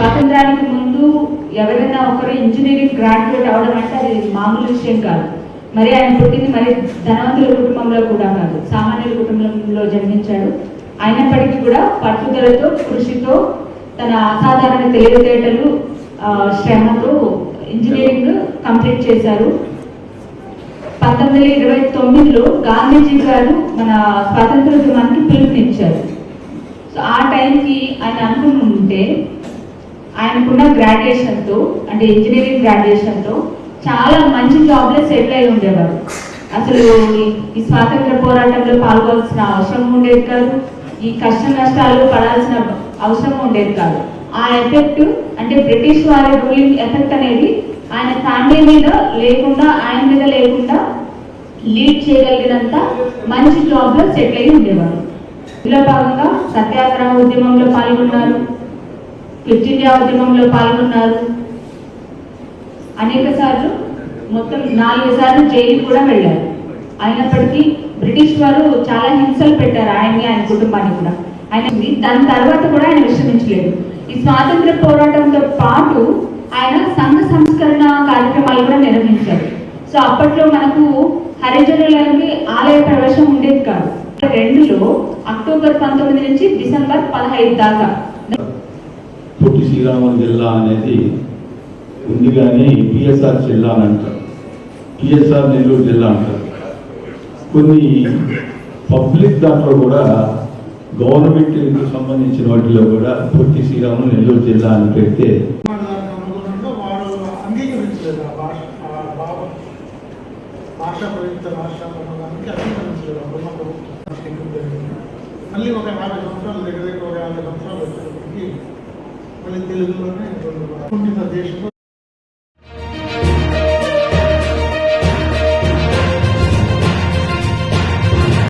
పాతంత్రానికి ముందు ఎవరైనా ఒకరు ఇంజనీరింగ్ గ్రాడ్యుయేట్ అవడం అంటే అది మామూలు విషయం కాదు. మరి ఆయన పుట్టింది మరి ధనవంతుల కుటుంబంలో కూడా కాదు. సామాన్యుల కుటుంబంలో జన్మించాడు. అయినప్పటికీ కూడా పట్టుదలతో కృషితో తన అసాధారణ తెలివితేటలు ఆ, శ్రమతో ఇంజనీరింగ్ కంప్లీట్ చేశారు. పంతొమ్మిది వందల ఇరవై తొమ్మిదిలో గాంధీజీ గారు మన స్వాతంత్ర ఉద్యమానికి పిలుపునిచ్చారు. సో ఆ టైంకి ఆయన అనుకుని ఉంటే ఆయనకున్న గ్రాడ్యుయేషన్తో అంటే ఇంజనీరింగ్ గ్రాడ్యుయేషన్తో చాలా మంచి జాబ్లో సెటిల్ అయి ఉండేవారు. అసలు ఈ- స్వాతంత్ర పోరాటంలో పాల్గొవాల్సిన అవసరం ఉండేది కాదు. ఈ కష్ట నష్టాలు పడాల్సిన అవసరం ఉండేది కాదు. ఆ ఎఫెక్ట్ అంటే బ్రిటిష్ వారి రూలింగ్ ఎఫెక్ట్ అనేది ఆయన ఫ్యామిలీ మీద లేకుండా ఆయన మీద లేకుండా లీడ్ చేయగలిగినంత మంచి జాబ్లో సెటిల్ అయి ఉండేవారు. ఇందులో భాగంగా సత్యాగ్రహ ఉద్యమంలో పాల్గొన్నారు. క్విట్ ఇండియా ఉద్యమంలో పాల్గొన్నారు. అనేక సార్లు మొత్తం నాలుగు సార్లు జైలు కూడా వెళ్ళారు. అయినప్పటికీ బ్రిటిష్ వారు చాలా హింసలు పెట్టారు ఆయన్ని ఆయన కుటుంబాన్ని కూడా. ఆయన దాని తర్వాత కూడా ఆయన విశ్రమించలేదు. ఈ స్వాతంత్ర పోరాటంతో పాటు ఆయన సంఘ సంస్కరణ కార్యక్రమాలు కూడా నిర్వహించారు. సో అప్పట్లో మనకు హరిజనులకి ఆలయ ప్రవేశం ఉండేది కాదు. రెండులో అక్టోబర్ పంతొమ్మిది నుంచి డిసెంబర్ పదహైదు దాకా. పొట్టి శ్రీరాములు జిల్లా అనేది ఉంది కానీ పిఎస్ఆర్ జిల్లా అని అంటారు. పిఎస్ఆర్ నెల్లూరు జిల్లా అంటారు. కొన్ని పబ్లిక్ దాంట్లో కూడా గవర్నమెంట్ సంబంధించిన వాటిలో కూడా పొట్టి శ్రీరాములు నెల్లూరు జిల్లా అని పెడితే ప్రయుక్త రాష్ట్ర ప్రభుత్వం మళ్ళీ ఒక యాభై సంవత్సరాలు దగ్గర దగ్గర ఒక యాభై మళ్ళీ తెలుగులోనే రెండు దేశంలో